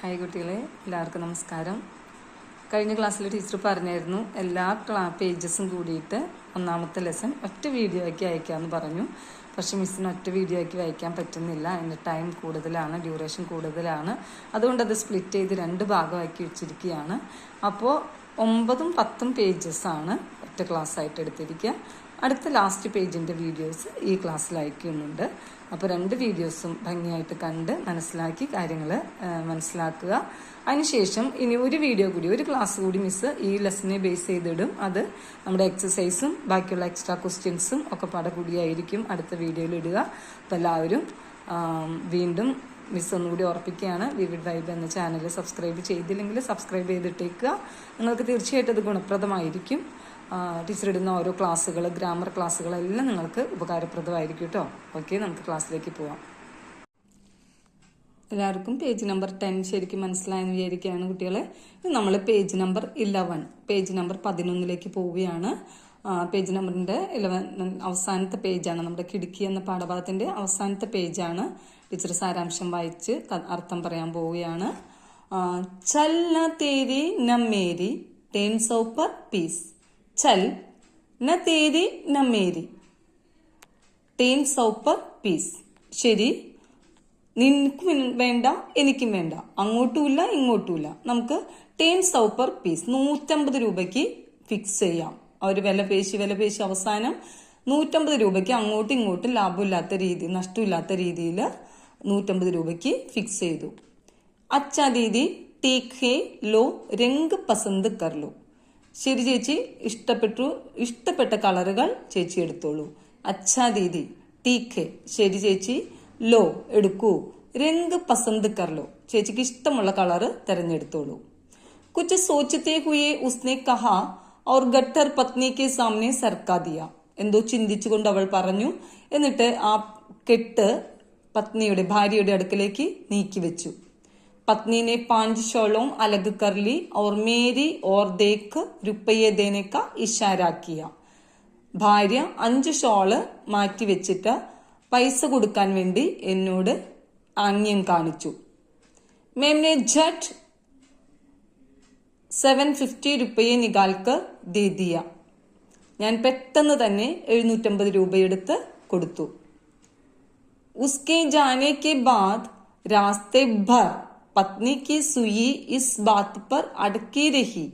Hi കുട്ടികളെ എല്ലാവർക്കും നമസ്കാരം. കഴിഞ്ഞ ക്ലാസ്സിൽ ടീച്ചർ പറഞ്ഞായിരുന്നു എല്ലാ ക്ലാ പേജസും കൂടിയിട്ട് ഒന്നാമത്തെ ലെസൺ ഒറ്റ വീഡിയോ ആക്കി അയക്കാമെന്ന് പറഞ്ഞു. പക്ഷെ മിസ്സിന് ഒറ്റ വീഡിയോ ആക്കി വായിക്കാൻ പറ്റുന്നില്ല. അതിന്റെ ടൈം കൂടുതലാണ് ഡ്യൂറേഷൻ കൂടുതലാണ്. അതുകൊണ്ട് അത് സ്പ്ലിറ്റ് ചെയ്ത് രണ്ട് ഭാഗമാക്കി വെച്ചിരിക്കുകയാണ്. അപ്പോൾ ഒമ്പതും പത്തും പേജസാണ് ഒറ്റ ക്ലാസ് ആയിട്ട് എടുത്തിരിക്കുക. അടുത്ത ലാസ്റ്റ് പേജിന്റെ വീഡിയോസ് ഈ ക്ലാസ്സിൽ അയക്കുന്നുണ്ട്. അപ്പോൾ രണ്ട് വീഡിയോസും ഭംഗിയായിട്ട് കണ്ട് മനസ്സിലാക്കി കാര്യങ്ങൾ മനസ്സിലാക്കുക. അതിനുശേഷം ഇനി ഒരു വീഡിയോ കൂടി ഒരു ക്ലാസ് കൂടി മിസ് ഈ ലെസനെ ബേസ് ചെയ്തിടും. അത് നമ്മുടെ എക്സസൈസും ബാക്കിയുള്ള എക്സ്ട്രാ ക്വസ്റ്റ്യൻസും ഒക്കെ പാടെ കൂടിയായിരിക്കും അടുത്ത വീഡിയോയിൽ ഇടുക. അപ്പം എല്ലാവരും വീണ്ടും മിസ് ഒന്നുകൂടി ഓർപ്പിക്കുകയാണ് വിവിഡ് വൈബ് എന്ന ചാനൽ സബ്സ്ക്രൈബ് ചെയ്തില്ലെങ്കിൽ സബ്സ്ക്രൈബ് ചെയ്തിട്ടേക്കുക. നിങ്ങൾക്ക് തീർച്ചയായിട്ടും അത് ഗുണപ്രദമായിരിക്കും. ടീച്ചർ ഇടുന്ന ഓരോ ക്ലാസ്സുകൾ ഗ്രാമർ ക്ലാസ്സുകളെല്ലാം നിങ്ങൾക്ക് ഉപകാരപ്രദമായിരിക്കും കേട്ടോ ഓക്കെ നമുക്ക് ക്ലാസ്സിലേക്ക് പോവാം. എല്ലാവർക്കും പേജ് നമ്പർ ടെൻ ശരിക്കും മനസ്സിലായെന്ന് വിചാരിക്കുകയാണ് കുട്ടികളെ. നമ്മൾ page number eleven page number പതിനൊന്നിലേക്ക് പോവുകയാണ്. പേജ് നമ്പറിന്റെ ഇലവൻ അവസാനത്തെ പേജാണ് നമ്മുടെ കിടുക്കി എന്ന പാഠഭാഗത്തിന്റെ അവസാനത്തെ പേജാണ്. ടീച്ചർ സാരാംശം വായിച്ച് അർത്ഥം പറയാൻ പോവുകയാണ്. ചല്ല തേരി നമ്മേരി ടേംസ് ഓഫ് പീസ്. ചൽ ന തേരി ന മേരി. टेन सौप पीस ശരി. നിനക്കും വേണ്ട എനിക്കും വേണ്ട. അങ്ങോട്ടുമില്ല ഇങ്ങോട്ടുമില്ല. നമുക്ക് ടേൻ സൗപ്പർ പീസ് നൂറ്റമ്പത് രൂപയ്ക്ക് ഫിക്സ് ചെയ്യാം. അവർ വില പേശി വില പേശി അവസാനം നൂറ്റമ്പത് രൂപയ്ക്ക് അങ്ങോട്ടും ഇങ്ങോട്ടും ലാഭമില്ലാത്ത രീതി നഷ്ടമില്ലാത്ത രീതിയിൽ നൂറ്റമ്പത് രൂപയ്ക്ക് ഫിക്സ് ചെയ്തു. അച്ഛാ ദീദി ടേക്ക് ഹേ ലോ രംഗ് പസന്ത് കർ ലോ. ശരി ചേച്ചി ഇഷ്ടപ്പെട്ടു. ഇഷ്ടപ്പെട്ട കളറുകൾ ചേച്ചി എടുത്തോളൂ. അച്ഛാ ദീദി ടീക്ക് ശരി ചേച്ചി ലോ എടുക്കൂ. രംഗ് പസന്ത് കർലോ. ചേച്ചിക്ക് ഇഷ്ടമുള്ള കളറ് തിരഞ്ഞെടുത്തോളൂ. കുച്ച് സോച്ചത്തെ ഹുയെ ഉസ്നെ കഹ ഔർ ഗട്ടർ പത്നിക്ക് സാമനെ സർക്കാദിയ എന്തോ ചിന്തിച്ചുകൊണ്ട് അവൾ പറഞ്ഞു. എന്നിട്ട് ആ കെട്ട് പത്നിയുടെ ഭാര്യയുടെ അടുക്കലേക്ക് നീക്കി വെച്ചു. പത്നിനെ പാഞ്ചിഷോളവും അലതുകർലി ഓർ മേരി ഓർ ദേക്ക് രുപ്പയ്യതേനക്ക ഇഷാരാക്കിയ. ഭാര്യ അഞ്ച് ഷോൾ മാറ്റിവെച്ചിട്ട് പൈസ കൊടുക്കാൻ വേണ്ടി എന്നോട് ആംഗ്യം കാണിച്ചു. മേംനെ ജട്ട് സെവൻ ഫിഫ്റ്റി രുപ്പയെ നികാൽക്ക് ദീദിയ ഞാൻ പെട്ടെന്ന് തന്നെ എഴുന്നൂറ്റമ്പത് രൂപയെടുത്ത് കൊടുത്തു. ഉസ്കെ ജാനേക്ക് ബാദ് രാസ്തെ ഭർ पत्नी की सुई इस बात पर अटकी रही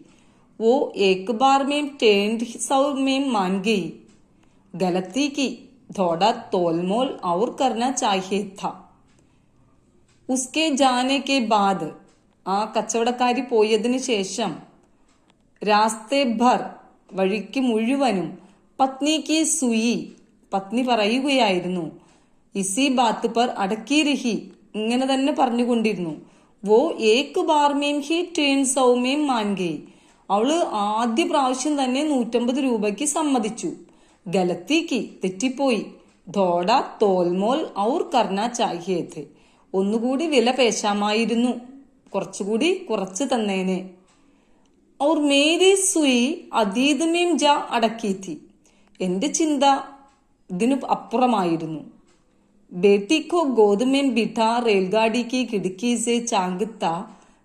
वो एक बार में टेंट सौ में मान गई गलती की थोड़ा तोलमोल और करना चाहिए था ഉസ്കെ ജാനെ കെ ബാദ് ആ കച്ചവടക്കാരി പോയതിനു ശേഷം രാസ്തെ ഭർ വഴിക്ക് മുഴുവനും പത്നിക്ക് സുയി പത്നി പറയുകയായിരുന്നു ഇസി ബാത്ത് പർ അടക്കി രഹി ഇങ്ങനെ തന്നെ പറഞ്ഞുകൊണ്ടിരുന്നു വോ ഏക്ക് ബാർമേം ഹി ട്രെയിൻ സൗമേം മാൻഗേ. അവൾ ആദ്യ പ്രാവശ്യം തന്നെ നൂറ്റമ്പത് രൂപയ്ക്ക് സമ്മതിച്ചു. ഗലത്തിക്ക് തെറ്റിപ്പോയി. ധോഡ തോൽമോൽ ഔർ കർണ ചാഹിയത്. ഒന്നുകൂടി വില പേശാമായിരുന്നു. കുറച്ചുകൂടി കുറച്ച് തന്നേനെ. ഔർ മേരി സുയി അതീതമേം ജ അടക്കീത്തി എന്റെ ചിന്ത ഇതിനു അപ്പുറമായിരുന്നു. बेटी को गोद में बिठा रेलगाड़ी की खिड़की से चांगता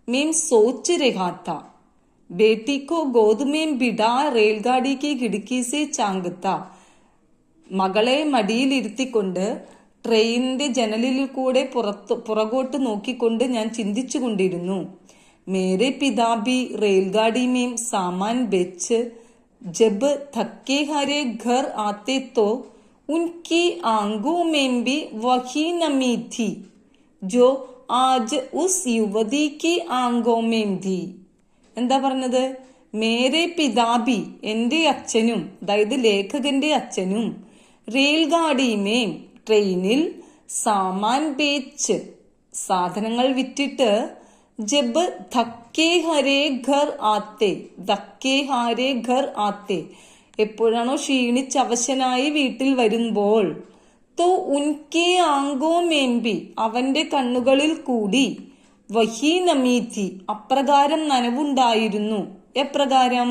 मैं सोच रहा था बेटी को गोद में बिठा रेलगाड़ी की खिड़की से चांगता മകളെ മടിയിലിരുത്തിക്കൊണ്ട് ട്രെയിനിന്റെ ജനലിൽ കൂടെ പുറത്ത് പുറകോട്ട് നോക്കിക്കൊണ്ട് ഞാൻ ചിന്തിച്ചു കൊണ്ടിരുന്നു മേരെ പിതാബി റെയിൽഗാഡി മേം സാമാൻ ബെച്ച് ജബ് थके हारे घर आते तो उनकी आंखों में भी वही नमी थी जो आज उस युवती की आंखों में थी എന്താ പറഞ്ഞത് മേരെ പിതാബി എന്റെ അച്ഛനും അതായത് ലേഖകന്റെ അച്ഛനും റെയിൽഗാഡിമേം ട്രെയിനിൽ സാമാൻ ബേച്ച് സാധനങ്ങൾ വിറ്റിട്ട് ജബ് ധക്കേ ഹരേ ഘർ ആത്തെ ധക്കേ ഹാരേ ഘർ ആത്തെ എപ്പോഴാണോ ക്ഷീണിച്ചവശനായി വീട്ടിൽ വരുമ്പോൾ തോ ഉൻകെ ആങ്കോ മേമ്പി അവന്റെ കണ്ണുകളിൽ കൂടി വഹി നമീതി അപ്രകാരം നനവുണ്ടായിരുന്നു. എപ്രകാരം?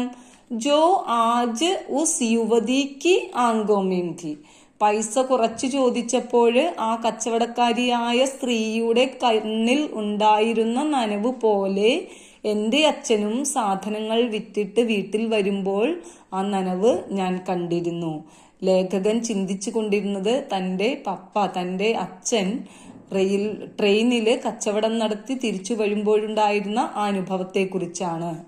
ജോ ആജ് ഉസ് യുവതിക്ക് ആങ്കോ മേന്തി പൈസ കുറച്ച് ചോദിച്ചപ്പോൾ ആ കച്ചവടക്കാരിയായ സ്ത്രീയുടെ കണ്ണിൽ ഉണ്ടായിരുന്ന നനവ് പോലെ എന്റെ അച്ഛനും സാധനങ്ങൾ വിറ്റിട്ട് വീട്ടിൽ വരുമ്പോൾ ആ നനവ് ഞാൻ കണ്ടിരുന്നു. ലേഖകൻ ചിന്തിച്ചു കൊണ്ടിരുന്നത് തന്റെ പപ്പ തന്റെ അച്ഛൻ റെയിൽ ട്രെയിനിൽ കച്ചവടം നടത്തി തിരിച്ചു വരുമ്പോഴുണ്ടായിരുന്ന ആ അനുഭവത്തെക്കുറിച്ചാണ്.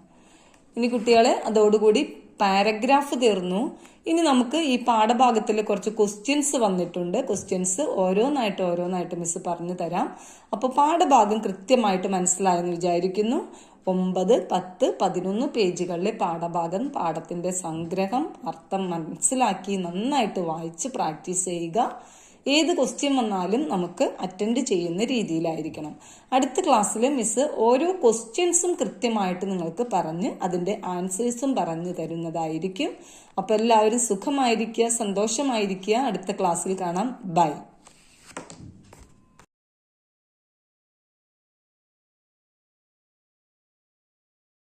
ഇനി കുട്ടികളെ അതോടുകൂടി പാരഗ്രാഫ് തീർന്നു. ഇനി നമുക്ക് ഈ പാഠഭാഗത്തിൽ കുറച്ച് ക്വസ്റ്റ്യൻസ് വന്നിട്ടുണ്ട്. ക്വസ്റ്റ്യൻസ് ഓരോന്നായിട്ട് ഓരോന്നായിട്ട് മിസ് പറഞ്ഞു തരാം. അപ്പോൾ പാഠഭാഗം കൃത്യമായിട്ട് മനസ്സിലായെന്ന് വിചാരിക്കുന്നു. ഒമ്പത് പത്ത് പതിനൊന്ന് പേജുകളിലെ പാഠഭാഗം പാഠത്തിന്റെ സംഗ്രഹം അർത്ഥം മനസ്സിലാക്കി നന്നായിട്ട് വായിച്ച് പ്രാക്ടീസ് ചെയ്യുക. ഏത് ക്വസ്റ്റ്യൻ വന്നാലും നമുക്ക് അറ്റൻഡ് ചെയ്യുന്ന രീതിയിലായിരിക്കണം. അടുത്ത ക്ലാസ്സിൽ മിസ് ഓരോ ക്വസ്റ്റ്യൻസും കൃത്യമായിട്ട് നിങ്ങൾക്ക് പറഞ്ഞ് അതിന്റെ ആൻസേഴ്സും പറഞ്ഞു തരുന്നതായിരിക്കും. അപ്പോൾ എല്ലാവരും സുഖമായിരിക്കുക സന്തോഷമായിരിക്കുക. അടുത്ത ക്ലാസ്സിൽ കാണാം. ബൈ